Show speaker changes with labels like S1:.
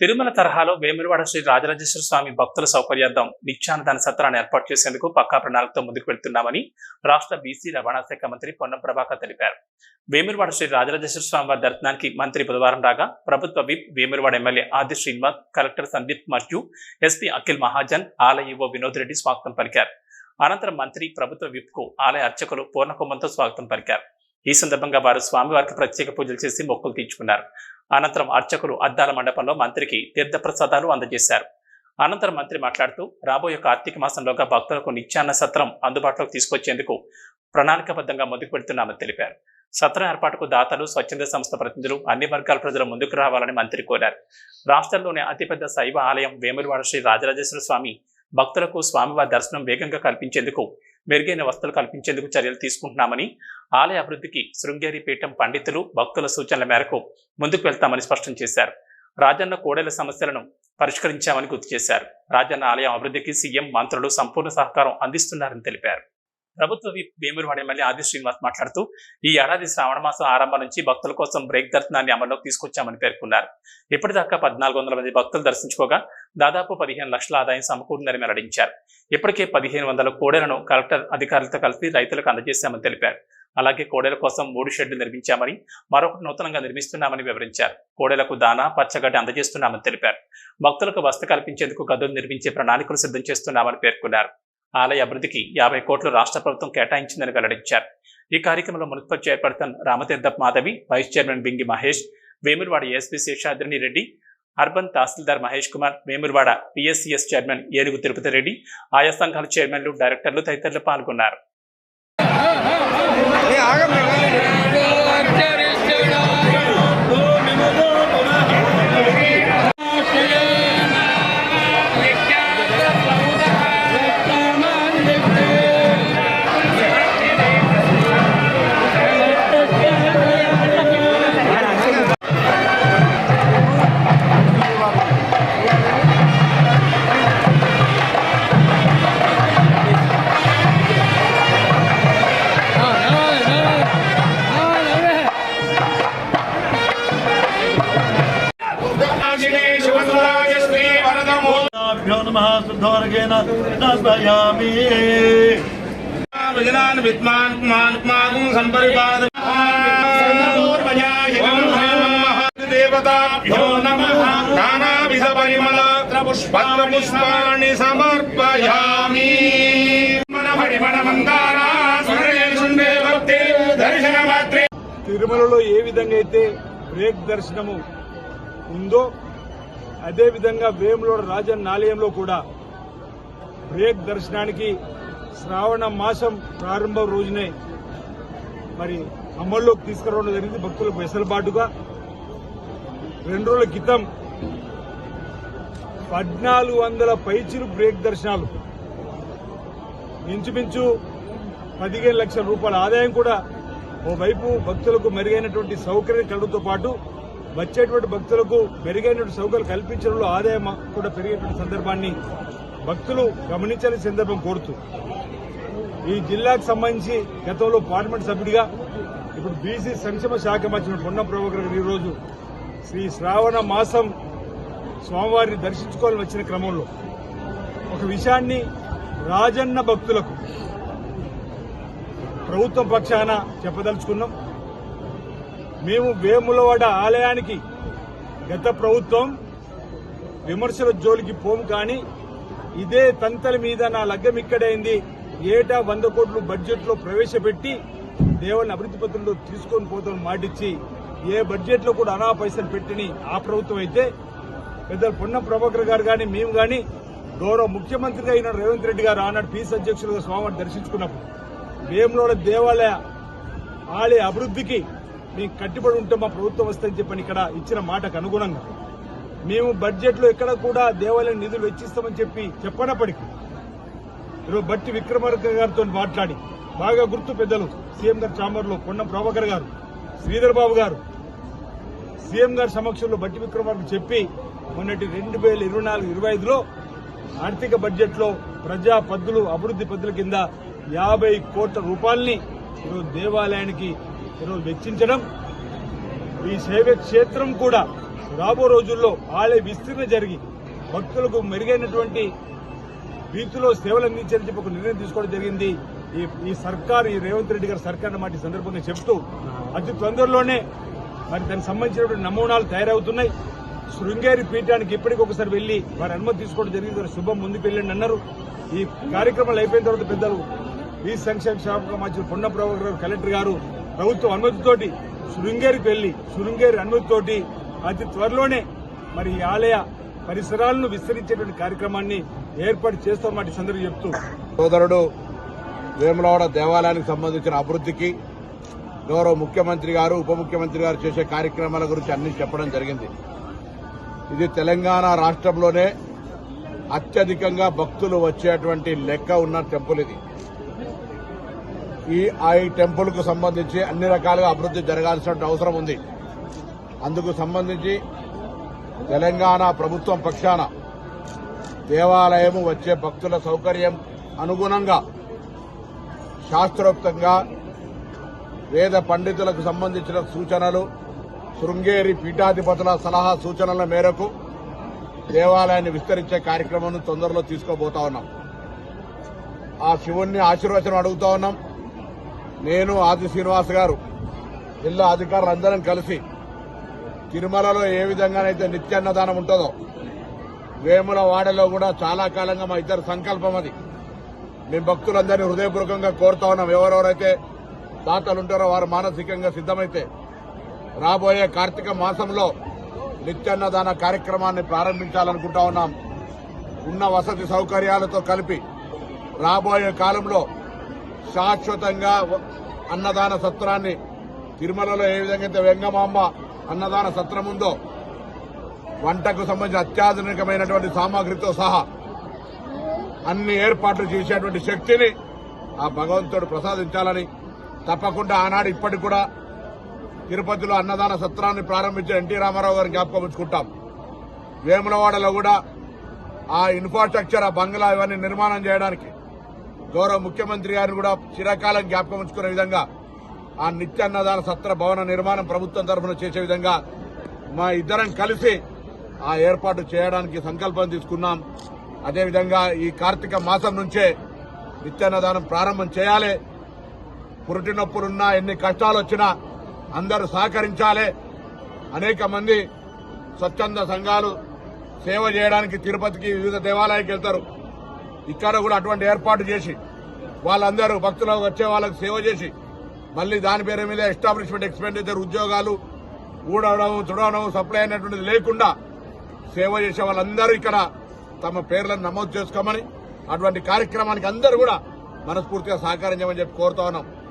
S1: తిరుమల తరహాలో వేములవాడ శ్రీ రాజరాజేశ్వర స్వామి భక్తుల సౌకర్యార్థం నిత్యాన్నదాన సత్రాన్ని ఏర్పాటు చేసేందుకు పక్కా ప్రణాళికతో ముందుకు వెళ్తున్నామని రాష్ట్ర బీసీ రవాణా శాఖ మంత్రి పొన్నం ప్రభాకర్ తెలిపారు. వేములవాడ శ్రీ రాజరాజేశ్వర స్వామి వారి దర్శనానికి మంత్రి బుధవారం రాగా ప్రభుత్వ విప్ వేములవాడ ఎమ్మెల్యే ఆది శ్రీనివాస్ కలెక్టర్ సందీప్ మరియు ఎస్పీ అఖిల్ మహాజన్ ఆలయ ఈవో వినోద్ రెడ్డి స్వాగతం పలికారు. అనంతరం మంత్రి ప్రభుత్వ విప్కు ఆలయ అర్చకులు పూర్ణకుంభంతో స్వాగతం పలికారు. ఈ సందర్భంగా వారు స్వామివారికి ప్రత్యేక పూజలు చేసి మొక్కులు తీర్చుకున్నారు. అనంతరం అర్చకులు అద్దాల మండపంలో మంత్రికి తీర్థప్రసాదాలు అందజేశారు. అనంతరం మంత్రి మాట్లాడుతూ రాబోయే కార్తీక మాసంలోగా భక్తులకు నిత్యాన్న సత్రం అందుబాటులోకి తీసుకొచ్చేందుకు ప్రణాళికబద్ధంగా ముందుకు వెళ్తున్నామని తెలిపారు. సత్రం ఏర్పాటుకు దాతలు స్వచ్ఛంద సంస్థ ప్రతినిధులు అన్ని వర్గాల ప్రజలు ముందుకు రావాలని మంత్రి కోరారు. రాష్ట్రంలోనే అతిపెద్ద శైవ ఆలయం వేములవాడ శ్రీ రాజరాజేశ్వర స్వామి భక్తులకు స్వామివారి దర్శనం వేగంగా కల్పించేందుకు మెరుగైన వసతులు కల్పించేందుకు చర్యలు తీసుకుంటున్నామని ఆలయ అభివృద్ధికి శృంగేరి పీఠం పండితులు భక్తుల సూచనల మేరకు ముందుకు వెళ్తామని స్పష్టం చేశారు. రాజన్న కోడెల సమస్యలను పరిష్కరించామని గుర్తు చేశారు. రాజన్న ఆలయం అభివృద్ధికి సీఎం మంత్రులు సంపూర్ణ సహకారం అందిస్తున్నారని తెలిపారు. ప్రభుత్వ విప్ ఎమ్మెల్యే ఆది శ్రీనివాస్ మాట్లాడుతూ ఈ ఏడాది శ్రావణ మాసం ఆరంభం నుంచి భక్తుల కోసం బ్రేక్ దర్శనాన్ని అమల్లోకి తీసుకొచ్చామని పేర్కొన్నారు. ఇప్పటిదాకా పద్నాలుగు వందల మంది భక్తులు దర్శించుకోగా దాదాపు పదిహేను లక్షల ఆదాయం సమకూరిందని వెల్లడించారు. ఇప్పటికే పదిహేను వందల కోడెలను కలెక్టర్ అధికారులతో కలిసి రైతులకు అందజేశామని తెలిపారు. అలాగే కోడెల కోసం మూడు షెడ్లు నిర్మించామని మరొకటి నూతనంగా నిర్మిస్తున్నామని వివరించారు. కోడెలకు దానా పచ్చగడ్డి అందజేస్తున్నామని తెలిపారు. భక్తులకు వస్త కల్పించేందుకు గదులు నిర్మించే ప్రణాళికలు సిద్ధం చేస్తున్నామని పేర్కొన్నారు. ఆలయ అభివృద్ధికి యాభై కోట్లు రాష్ట్ర ప్రభుత్వం కేటాయించిందని వెల్లడించారు. ఈ కార్యక్రమంలో municipal chairperson రామతీర్థప్ Madhavi vice chairman Bingi Mahesh Vemulawada SP Seshadrini Reddy urban తహసీల్దార్ మహేష్ కుమార్ వేములవాడ పిఎస్సిఎస్ చైర్మన్ ఏనుగు తిరుపతి రెడ్డి ఆయా సంఘాల చైర్మన్లు డైరెక్టర్లు తదితరులు పాల్గొన్నారు.
S2: भ्यो नमः शुद्धवर्गेण स्नापयामि
S3: विज्ञान विद्वान कुमार कुमारुं संपरिपाद देवताभ्यो नमः नानाविध परिमल पुष्पाणि समर्पयामि मन परिमल मंदारा स्मरणे शुण्डे भक्ते दर्शनमात्रे
S4: తిరుమలలో ఏ విధంగా అయితే బ్రేక్ దర్శనము ఉందో అదేవిధంగా వేములోడ రాజన్న ఆలయంలో కూడా బ్రేక్ దర్శనానికి శ్రావణ మాసం ప్రారంభం రోజునే మరి అమల్లోకి తీసుకురావడం జరిగింది భక్తులకు వెసలుబాటుగా. రెండు రోజుల క్రితం పద్నాలుగు వందల పైచిలు బ్రేక్ దర్శనాలు. ఇంచుమించు పదిహేను లక్షల రూపాయల ఆదాయం కూడా ఓవైపు భక్తులకు మెరుగైనటువంటి సౌకర్యం కలడంతో పాటు వచ్చేటువంటి భక్తులకు మెరుగైనటువంటి సౌకర్యాలు కల్పించడంలో ఆదాయం కూడా పెరిగేటువంటి సందర్భాన్ని భక్తులు గమనించాలని సందర్భం కోరుతూ. ఈ జిల్లాకు సంబంధించి గతంలో పార్లమెంట్ సభ్యుడిగా ఇప్పుడు బీసీ సంక్షేమ శాఖ మధ్య పొన్న ప్రభాకర్ గారు ఈరోజు శ్రీ శ్రావణ మాసం స్వామివారిని దర్శించుకోవాలని వచ్చిన క్రమంలో ఒక విషయాన్ని రాజన్న భక్తులకు ప్రభుత్వం పక్షాన చెప్పదలుచుకున్నాం. మేము వేములవాడ ఆలయానికి గత ప్రభుత్వం విమర్శల జోలికి పోము కానీ ఇదే తంతల మీద నా లగ్గం ఇక్కడైంది. ఏటా వంద కోట్లు బడ్జెట్లో ప్రవేశపెట్టి దేవుని అభివృద్ధి పత్రంలో తీసుకొని పోతామని మాటిచ్చి ఏ బడ్జెట్లో కూడా అనా పైసలు పెట్టిని ఆ ప్రభుత్వం అయితే పెద్దలు పొన్న ప్రభాకర్ గారు కానీ మేము కానీ గౌరవ ముఖ్యమంత్రిగా అయిన రేవంత్ రెడ్డి గారు ఆనాడు పీస్ అధ్యక్షులుగా స్వామిని దర్శించుకున్నప్పుడు వేములోడ దేవాలయ ఆలయ అభివృద్ధికి మేము కట్టుబడి ఉంటే మా ప్రభుత్వం వస్తుందని చెప్పని ఇక్కడ ఇచ్చిన మాటకు అనుగుణంగా. మేము బడ్జెట్లో ఎక్కడ కూడా దేవాలయం నిధులు వెచ్చిస్తామని చెప్పి చెప్పనప్పటికీ ఈరోజు బట్టి విక్రమార్క గారితో మాట్లాడి బాగా గుర్తు పెద్దలు సీఎం గారి చాంబర్లో పొన్నం ప్రభాకర్ గారు శ్రీధర్ బాబు గారు సీఎం గారి సమక్షంలో బట్టి విక్రమార్క చెప్పి మొన్నటి రెండు వేల ఇరవై నాలుగు ఇరవై ఐదులో ఆర్థిక బడ్జెట్లో ప్రజా పద్దులు అభివృద్ధి పద్దుల కింద యాభై కోట్ల రూపాయల్ని ఈరోజు దేవాలయానికి ఈరోజు వెచ్చించడం ఈ సేవ క్షేత్రం కూడా రాబో రోజుల్లో ఆలయ విస్తీర్ణ జరిగి భక్తులకు మెరుగైనటువంటి రీతిలో సేవలు అందించాలని చెప్పి ఒక నిర్ణయం తీసుకోవడం జరిగింది. ఈ ఈ సర్కార్ ఈ రేవంత్ రెడ్డి గారి సర్కార్ మాట ఈ సందర్భంగా చెప్తూ అతి తొందరలోనే మరి దానికి సంబంధించినటువంటి నమూనాలు తయారవుతున్నాయి. శృంగేరి పీఠానికి ఇప్పటికొకసారి వెళ్ళి వారి అనుమతి తీసుకోవడం జరిగింది. వారి శుభం ముందుకు వెళ్ళండి అన్నారు. ఈ కార్యక్రమాలు అయిపోయిన తర్వాత పెద్దలు ఈ సంక్షేమ శాఖ మంత్రి పొన్న ప్రభాకర్ గారు కలెక్టర్ గారు ప్రభుత్వం అనుమతితోటి శృంగేరికి వెళ్ళి శృంగేరి అనుమతితోటి అతి త్వరలోనే మరి ఈ ఆలయ పరిసరాలను విస్తరించేటువంటి కార్యక్రమాన్ని ఏర్పాటు చేస్తామని సందర్భం చెప్తూ.
S5: సోదరుడు వేములవాడ దేవాలయానికి సంబంధించిన అభివృద్ధికి గౌరవ ముఖ్యమంత్రి గారు ఉప ముఖ్యమంత్రి గారు చేసే కార్యక్రమాల గురించి అన్ని చెప్పడం జరిగింది. ఇది తెలంగాణ రాష్ట్రంలోనే అత్యధికంగా భక్తులు వచ్చేటువంటి లెక్క ఉన్న టెంపుల్ ఇది. ఈ ఆ ఈ టెంపుల్కు సంబంధించి అన్ని రకాలుగా అభివృద్ధి జరగాల్సిన అవసరం ఉంది. అందుకు సంబంధించి తెలంగాణ ప్రభుత్వం పక్షాన దేవాలయము వచ్చే భక్తుల సౌకర్యం అనుగుణంగా శాస్త్రోక్తంగా వేద పండితులకు సంబంధించిన సూచనలు శృంగేరి పీఠాధిపతుల సలహా సూచనల మేరకు దేవాలయాన్ని విస్తరించే కార్యక్రమం తొందరలో తీసుకోబోతా ఉన్నాం. ఆ శివుణ్ణి ఆశీర్వచనం అడుగుతా ఉన్నాం. నేను ఆది శ్రీనివాస్ గారు జిల్లా అధికారులు అందరం కలిసి తిరుమలలో ఏ విధంగానైతే నిత్యాన్నదానం ఉంటుందో వేముల వాడలో కూడా చాలా కాలంగా మా ఇద్దరు సంకల్పం అది. మేము భక్తులందరినీ హృదయపూర్వకంగా కోరుతా ఉన్నాం. ఎవరెవరైతే దాతలు ఉంటారో వారు మానసికంగా సిద్దమైతే రాబోయే కార్తీక మాసంలో నిత్యాన్నదాన కార్యక్రమాన్ని ప్రారంభించాలనుకుంటా ఉన్నాం. ఉన్న వసతి సౌకర్యాలతో కలిపి రాబోయే కాలంలో శాశ్వతంగా అన్నదాన సత్రాన్ని తిరుమలలో ఏ విధంగా అయితే వెంగమాంబ అన్నదాన సత్రం ఉందో వంటకు సంబంధించిన అత్యాధునికమైనటువంటి సామాగ్రితో సహా అన్ని ఏర్పాట్లు చేసేటువంటి శక్తిని ఆ భగవంతుడు ప్రసాదించాలని తప్పకుండా ఆనాడు ఇప్పటికి కూడా తిరుపతిలో అన్నదాన సత్రాన్ని ప్రారంభించిన ఎన్టీ రామారావు గారిని జ్ఞాపకం ఉంచుకుంటాం. వేములవాడలో కూడా ఆ ఇన్ఫ్రాస్ట్రక్చర్ ఆ బంగ్లా ఇవన్నీ నిర్మాణం చేయడానికి గౌరవ ముఖ్యమంత్రి గారిని కూడా చిరకాలం జ్ఞాపకం ఉంచుకునే విధంగా ఆ నిత్యాన్నదాన సత్ర భవన నిర్మాణం ప్రభుత్వం తరఫున చేసే విధంగా మా ఇద్దరం కలిసి ఆ ఏర్పాటు చేయడానికి సంకల్పం తీసుకున్నాం. అదేవిధంగా ఈ కార్తీక మాసం నుంచే నిత్యాన్నదానం ప్రారంభం చేయాలి. పురుటినొప్పులున్నా ఎన్ని కష్టాలు వచ్చినా అందరూ సహకరించాలి. అనేక మంది స్వచ్ఛంద సంఘాలు సేవ చేయడానికి తిరుపతికి వివిధ దేవాలయానికి వెళ్తారు ఇక్కడ కూడా అటువంటి ఏర్పాటు చేసి వాళ్ళందరూ భక్తులు వచ్చే వాళ్ళకి సేవ చేసి మళ్ళీ దాని పేరు మీద ఎస్టాబ్లిష్మెంట్ ఎక్స్పెండిచర్ ఉద్యోగాలు ఊడవడం తుడవడం సప్లై అనేటువంటిది లేకుండా సేవ చేసే వాళ్ళందరూ ఇక్కడ తమ పేర్లను నమోదు చేసుకోమని అటువంటి కార్యక్రమానికి అందరూ కూడా మనస్ఫూర్తిగా సహకారం చేయమని చెప్పి కోరుతా ఉన్నాం.